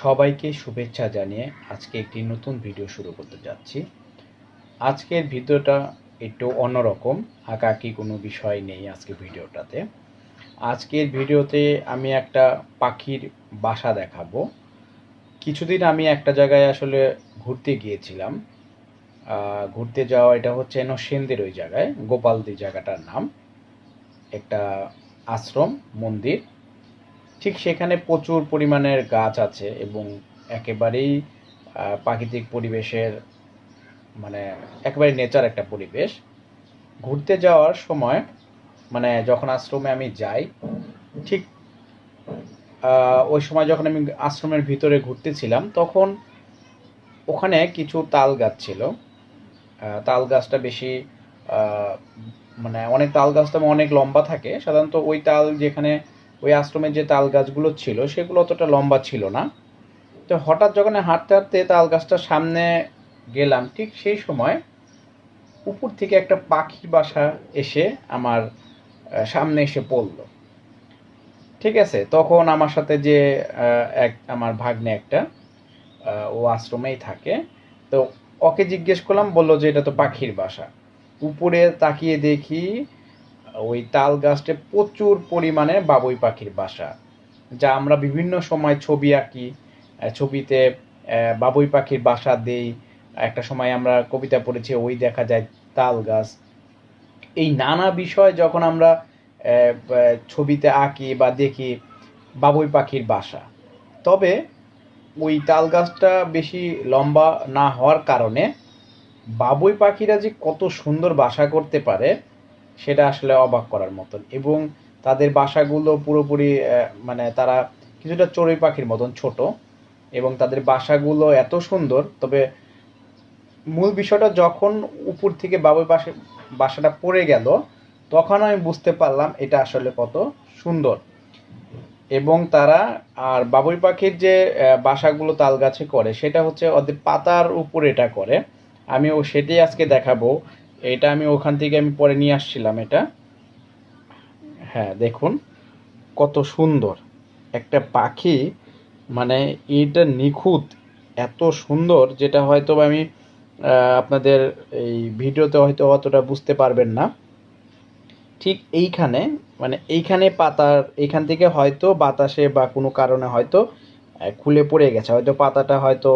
সবাইকে শুভেচ্ছা জানিয়ে আজকে একটি নতুন ভিডিও শুরু করতে যাচ্ছি। আজকের ভিডিওটা একটু অন্যরকম, আঁকাআঁকি কোনো বিষয় নেই আজকে ভিডিওটাতে। আজকের ভিডিওতে আমি একটা পাখির বাসা দেখাবো। কিছুদিন আমি একটা জায়গায় আসলে ঘুরতে গিয়েছিলাম। ঘুরতে যাওয়া এটা হচ্ছে নসেন্দের ওই জায়গায়, গোপালদি জায়গাটার নাম। একটা আশ্রম, মন্দির। ঠিক সেখানে প্রচুর পরিমাণের গাছ আছে এবং একেবারেই প্রাকৃতিক পরিবেশের মানে একেবারে নেচার একটা পরিবেশ। ঘুরতে যাওয়ার সময় মানে যখন আশ্রমে আমি যাই, ঠিক ওই সময় যখন আমি আশ্রমের ভিতরে ঘুরতেছিলাম, তখন ওখানে কিছু তাল গাছ ছিল। তাল গাছটা বেশি মানে অনেক তাল গাছটা অনেক লম্বা থাকে। সাধারণত ওই তাল যেখানে ওই আশ্রমের যে তাল গাছগুলো ছিল, সেগুলো অতটা লম্বা ছিল না। তো হঠাৎ যখন হাঁটতে হাঁটতে তাল গাছটার সামনে গেলাম, ঠিক সেই সময় উপর থেকে একটা পাখি বাসা এসে আমার সামনে এসে পড়ল। ঠিক আছে? তখন আমার সাথে যে এক, আমার ভাগ্নে একটা ও আশ্রমেই থাকে। তো ওকে জিজ্ঞেস করলাম, বলল যে এটা তো পাখির বাসা। উপরে তাকিয়ে দেখি ওই তাল গাছটা প্রচুর পরিমাণে বাবুই পাখির বাসা, যা আমরা বিভিন্ন সময় ছবি আঁকি। ছবিতে বাবুই পাখির বাসা দেই। একটা সময় আমরা কবিতা পড়েছি, ওই দেখা যায় তাল গাছ। এই নানা বিষয় যখন আমরা ছবিতে আঁকি বা দেখি বাবুই পাখির বাসা। তবে ওই তাল গাছটা বেশি লম্বা না হওয়ার কারণে বাবুই পাখিরা যে কত সুন্দর বাসা করতে পারে সেটা আসলে অবাক করার মতন। এবং তাদের বাসাগুলো পুরোপুরি মানে তারা কিছুটা চড়ুই পাখির মতন ছোট এবং তাদের বাসাগুলো এত সুন্দর, তবে মূল বিষয়টা যখন উপর থেকে বাবুই পাশে, বাসাটা পড়ে গেল, তখন আমি বুঝতে পারলাম এটা আসলে কত সুন্দর। এবং তারা, আর বাবুই পাখির যে বাসাগুলো তাল গাছে করে, সেটা হচ্ছে ওদের পাতার উপর এটা করে। আমি ও সেটাই আজকে দেখাবো এটা আমি ওখান থেকে আমি পরে নিয়ে আসছিলাম এটা। হ্যাঁ দেখুন, কত সুন্দর। একটা পাখি মানে এটা নিখুঁত, এত সুন্দর, যেটা হয়তো আমি আপনাদের এই ভিডিওতে হয়তো অতটা বুঝতে পারবেন না। ঠিক এইখানে মানে এইখানে পাতার, এইখান থেকে হয়তো বাতাসে বা কোনো কারণে হয়তো খুলে পড়ে গেছে। হয়তো পাতাটা হয়তো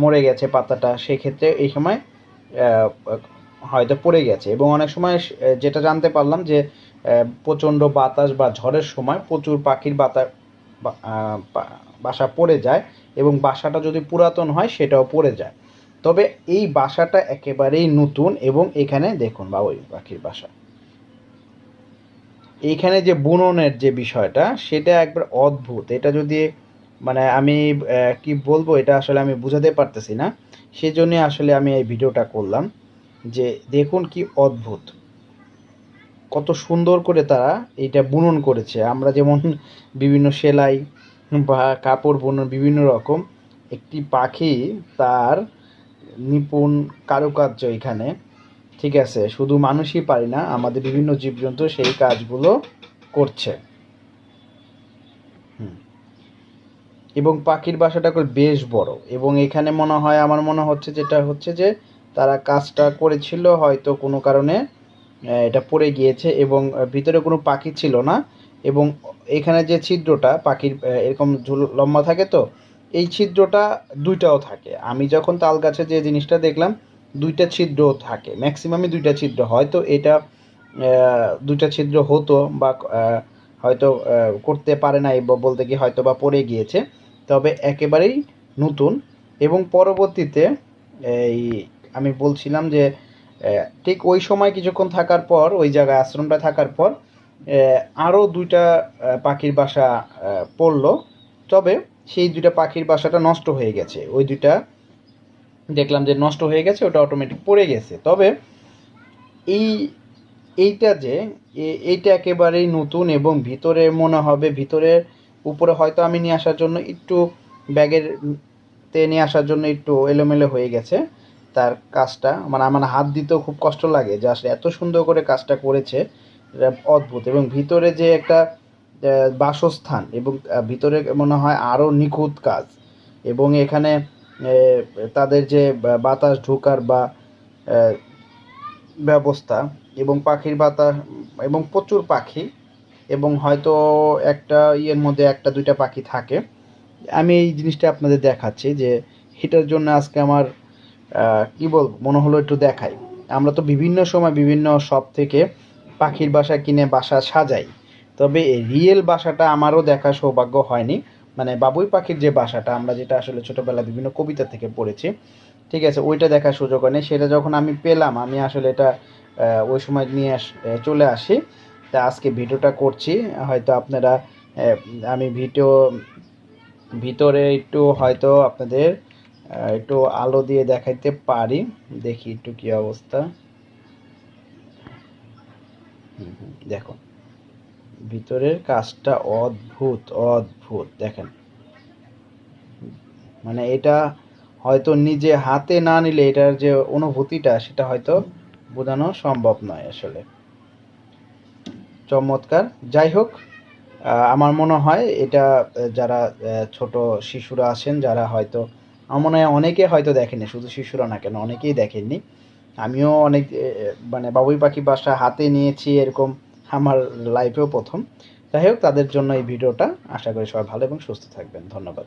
মরে গেছে পাতাটা। সেক্ষেত্রে এই সময় হয়তো পড়ে গেছে। এবং অনেক সময় যেটা জানতে পারলাম যে প্রচণ্ড বাতাস বা ঝড়ের সময় প্রচুর পাখির বাতা, বা- বাসা পড়ে যায় এবং বাসাটা যদি পুরাতন হয় সেটাও পড়ে যায়। তবে এই বাসাটা একেবারেই নতুন এবং এখানে দেখুন বাবুই পাখির বাসা। এইখানে যে বুননের যে বিষয়টা, সেটা একবার অদ্ভুত। এটা যদি মানে আমি কি বলব? এটা আসলে আমি বোঝাতে পারতেছি না। সেজন্য আসলে আমি এই ভিডিওটা করলাম যে দেখুন কি অদ্ভুত। কত সুন্দর করে তারা এটা বুনন করেছে। আমরা যেমন বিভিন্ন সেলাই বা কাপড় বুনন বিভিন্ন রকম, একটি পাখি তার নিপুণ কারুকার্য এখানে, ঠিক আছে? শুধু মানুষই পারি না, আমাদের বিভিন্ন জীবজন্তু সেই কাজগুলো করছে। হুম। এবং পাখির বাসাটা বেশ বড়। এবং এখানে মনে হয়, আমার মনে হচ্ছে যেটা হচ্ছে যে, তারা কাজটা করেছিল, হয়তো কোনো কারণে এটা পড়ে গিয়েছে এবং ভিতরে কোনো পাখি ছিল না। এবং এখানে যে ছিদ্রটা, পাখির এরকম ঝুল, লম্বা থাকে তো, এই ছিদ্রটা দুইটাও থাকে। আমি যখন তাল গাছে যে জিনিসটা দেখলাম, দুইটা ছিদ্র থাকে। ম্যাক্সিমামই দুইটা ছিদ্র হয়তো এটা দুইটা ছিদ্র হতো বা হয়তো করতে পারে নাই বলতে কি হয়তো বা পড়ে গিয়েছে। তবে একেবারেই নতুন এবং পরবর্তীতে এই আমি বলছিলাম যে ঠিক ওই সময় কিছুক্ষণ থাকার পর, ওই জায়গায় আশ্রমটা থাকার পর আরও দুইটা পাখির বাসা পড়ল। তবে সেই দুইটা পাখির বাসাটা নষ্ট হয়ে গেছে। ওই দুইটা দেখলাম যে নষ্ট হয়ে গেছে, ওটা অটোমেটিক পড়ে গেছে। তবে এই, এইটা যে এইটা একেবারেই নতুন এবং ভিতরে মনে হবে, ভিতরের উপরে হয়তো আমি নিয়ে আসার জন্য একটু ব্যাগের তে নিয়ে আসার জন্য একটু এলোমেলো হয়ে গেছে। তার কাজটা মানে আমার হাত দিতেও খুব কষ্ট লাগে। যে আসলে এত সুন্দর করে কাজটা করেছে, এটা অদ্ভুত। এবং ভিতরে যে একটা বাসস্থান এবং ভিতরে মনে হয় আরও নিখুঁত কাজ। এবং এখানে তাদের যে বাতাস ঢোকার বা ব্যবস্থা এবং পাখির বাতাস, এবং প্রচুর পাখি। এবং হয়তো একটা ইয়ের মধ্যে একটা, দুইটা পাখি থাকে। আমি এই জিনিসটা আপনাদের দেখাচ্ছি যে এটার জন্য আজকে আমার কি বলব, মনে হলো একটু দেখাই। আমরা তো বিভিন্ন সময় বিভিন্ন শপ থেকে পাখির বাসা কিনে বাসা সাজাই। তবে রিয়েল বাসাটা আমারও দেখা সৌভাগ্য হয়নি। মানে বাবুই পাখির যে বাসাটা, আমরা যেটা আসলে ছোটোবেলা বিভিন্ন কবিতা থেকে পড়েছি, ঠিক আছে, ওইটা দেখার সুযোগ হয়নি। সেটা যখন আমি পেলাম, আমি আসলে এটা ওই সময় নিয়ে চলে আসি। তা আজকে ভিডিওটা করছি। হয়তো আপনারা আমি ভিডিও, ভিতরে একটু হয়তো আপনাদের একটু আলো দিয়ে দেখাইতে পারি। দেখি একটু কি অবস্থা। দেখো, ভিতরের কাজটা অদ্ভুত অদ্ভুত, দেখেন। মানে এটা হয়তো নিজে হাতে না নিলে এটার যে অনুভূতিটা, সেটা হয়তো বোঝানো সম্ভব নয় আসলে। চমৎকার। যাই হোক আমার মনে হয় এটা যারা ছোট শিশুরা আছেন, যারা হয়তো, আমার মনে হয় অনেকে হয়তো দেখেনি শুধু শিশুরা না কেন, অনেকেই দেখেননি। আমিও অনেক মানে বাবুই পাখি বাসা হাতে নিয়েছি এরকম আমার লাইফেও প্রথম। যাই হোক, তাদের জন্য এই ভিডিওটা আশা করি সবাই ভালো এবং সুস্থ থাকবেন। ধন্যবাদ।